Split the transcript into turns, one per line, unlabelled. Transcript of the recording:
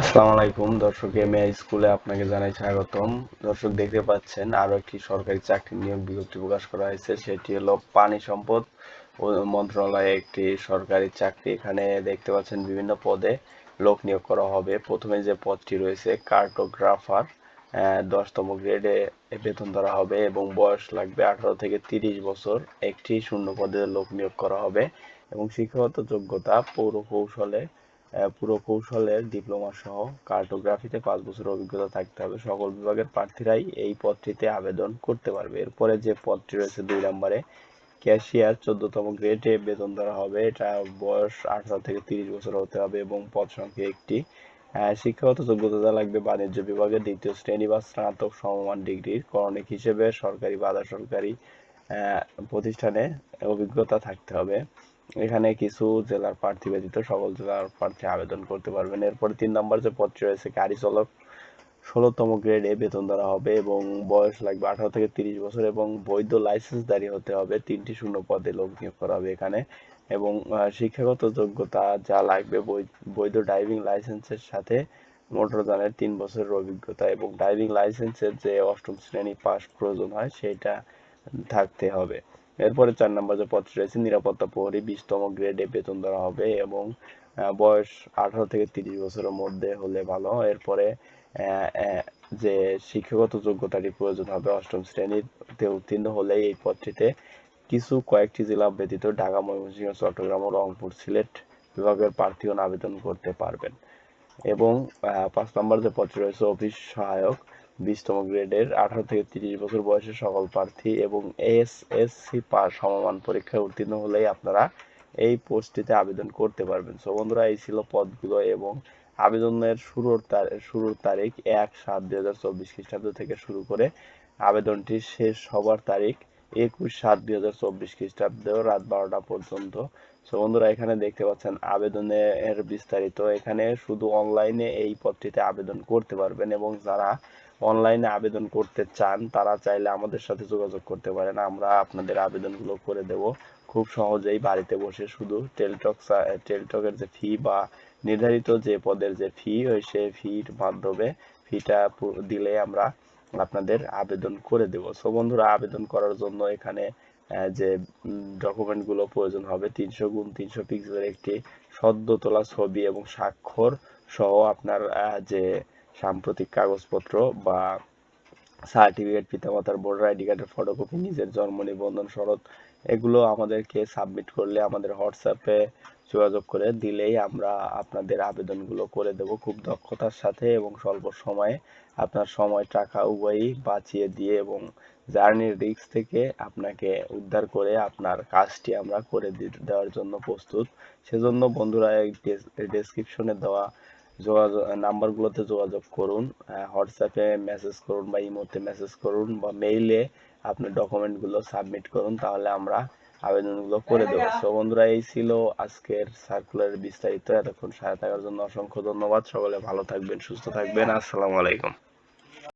আসসালামু আলাইকুম দর্শক এম স্কুলে আপনাকে জানাই স্বাগতম। দর্শক, দেখতে পাচ্ছেন আরও একটি সরকারি চাকরি নিয়োগ বিজ্ঞপ্তি প্রকাশ করা হয়েছে। সেটি হলো পানি সম্পদ মন্ত্রণালয়ে একটি সরকারি চাকরি। এখানে দেখতে পাচ্ছেন বিভিন্ন পদে লোক নিয়োগ করা হবে। প্রথমে যে পদটি রয়েছে, কার্টোগ্রাফার দশতম গ্রেডে বেতন ধরা হবে এবং বয়স লাগবে আঠারো থেকে তিরিশ বছর। একটি শূন্য পদে লোক নিয়োগ করা হবে এবং শিক্ষাগত যোগ্যতা পৌর কৌশলে পুরো কৌশলের ডিপ্লোমা সহ কার্টোগ্রাফিতে পাঁচ বছর অভিজ্ঞতা থাকতে হবে। সকল বিভাগের প্রার্থীরাই এই পদটিতে আবেদন করতে পারবে। এরপরে যে পদটি রয়েছে দুই নম্বরে ক্যাশিয়ার চোদ্দতম গ্রেডে বেতন ধরা হবে। এটা বয়স আঠারো থেকে তিরিশ বছর হতে হবে এবং পদ সংখ্যা একটি। শিক্ষাগত যোগ্যতা লাগবে বাণিজ্য বিভাগের দ্বিতীয় শ্রেণি বা স্নাতক সমমান ডিগ্রির। করণিক হিসেবে সরকারি বা আধা সরকারি প্রতিষ্ঠানে অভিজ্ঞতা থাকতে হবে। এখানে কিছু জেলার প্রার্থী ব্যতীত সকল জেলার প্রার্থী আবেদন করতে পারবেন। এরপরে তিন নম্বর যে পদটি রয়েছে, গাড়ি চালক, ষোলোতম গ্রেডে বেতন ধরা হবে এবং বয়স লাগবে আঠারো থেকে তিরিশ বছর এবং বৈধ লাইসেন্সধারী হতে হবে। তিনটি শূন্য পদে লোক নিয়োগ করা হবে এখানে এবং শিক্ষাগত যোগ্যতা যা লাগবে বৈধ ড্রাইভিং লাইসেন্সের সাথে মোটরযানের তিন বছরের অভিজ্ঞতা এবং ড্রাইভিং লাইসেন্সের যে অষ্টম শ্রেণি পাস প্রয়োজন হয়, সেটা থাকতে হবে। এরপরে চার নম্বর যে পদটি রয়েছে, নিরাপত্তা প্রহরী বিশতম গ্রেডে বেতন দেওয়া হবে এবং বয়স আঠারো থেকে তিরিশ বছরের মধ্যে হলে ভালো এরপরে যে শিক্ষাগত যোগ্যতাটি প্রয়োজন হবে অষ্টম শ্রেণীতে উত্তীর্ণ হলে এই পদটিতে কিছু কয়েকটি জেলা ব্যতীত ঢাকা, ময়মনসিংহ, চট্টগ্রাম ও রংপুর সিলেট বিভাগের প্রার্থীগণ আবেদন করতে পারবেন। এবং পাঁচ নম্বর যে পদটি রয়েছে, অফিস সহায়ক বিশতম গ্রেডের আঠারো থেকে তিরিশ বছর বয়সের সকল প্রার্থী এবং এস এস পাস সমমান পরীক্ষায় উত্তীর্ণ হলেই আপনারা এই পোস্টটিতে আবেদন করতে পারবেন। সো বন্ধুরা, এই ছিল পদগুলো এবং আবেদনের শুরুর শুরুর তারিখ এক সাত দুই হাজার চব্বিশ খ্রিস্টাব্দ থেকে শুরু করে আবেদনটি শেষ হবার তারিখ একুশ সাত দুই হাজার চব্বিশ খ্রিস্টাব্দ রাত বারোটা পর্যন্ত। সো বন্ধুরা, এখানে দেখতে পাচ্ছেন আবেদনের বিস্তারিত। এখানে শুধু অনলাইনে এই পদটিতে আবেদন করতে পারবেন এবং যারা অনলাইনে আবেদন করতে চান, তারা চাইলে আমাদের সাথে যোগাযোগ করতে পারেন। আমরা আপনাদের আবেদনগুলো করে দেব। খুব সহজেই বাড়িতে বসে শুধু টেলটক টেলটকের যে ফি বা নির্ধারিত যে পদের যে ফি হয় সেই ফির মাধ্যমে ফিটা দিলে আমরা আপনাদের আবেদন করে দেব। সো বন্ধুরা, আবেদন করার জন্য এখানে যে ডকুমেন্টগুলো প্রয়োজন হবে, তিনশো গুণ তিনশো পিক্সেলের একটি সদ্য তোলা ছবি এবং স্বাক্ষর সহ আপনার যে সাম্প্রতিক কাগজপত্র বা সার্টিফিকেট, পিতামাতার ভোটার আইডি কার্ডের ফটোকপি নিজের জন্ম নিবন্ধন শরৎ, এগুলো আমাদেরকে সাবমিট করলে, আমাদের হোয়াটসঅ্যাপে যোগাযোগ করে দিলেই আমরা আপনাদের আবেদনগুলো করে দেব খুব দক্ষতার সাথে এবং স্বল্প সময়ে। আপনার সময়, টাকা উভয়ই বাঁচিয়ে দিয়ে এবং জার্নির রিস্ক থেকে আপনাকে উদ্ধার করে আপনার কাজটি আমরা করে দেওয়ার জন্য প্রস্তুত। সেজন্য বন্ধুরা, এই ডেসক্রিপশনে দেওয়া যোগাযোগ, নাম্বারগুলোতে যোগাযোগ করুন হোয়াটসঅ্যাপে মেসেজ করুন বা ইমোতে মেসেজ করুন বা মেইলে আপনার ডকুমেন্টগুলো সাবমিট করুন, তাহলে আমরা আবেদনগুলো করে দেবো। সো বন্ধুরা, এই ছিল আজকের সার্কুলারের বিস্তারিত। এতক্ষণ সহায়তা থাকার জন্য অসংখ্য ধন্যবাদ। সকলে ভালো থাকবেন, সুস্থ থাকবেন। আসসালামু আলাইকুম।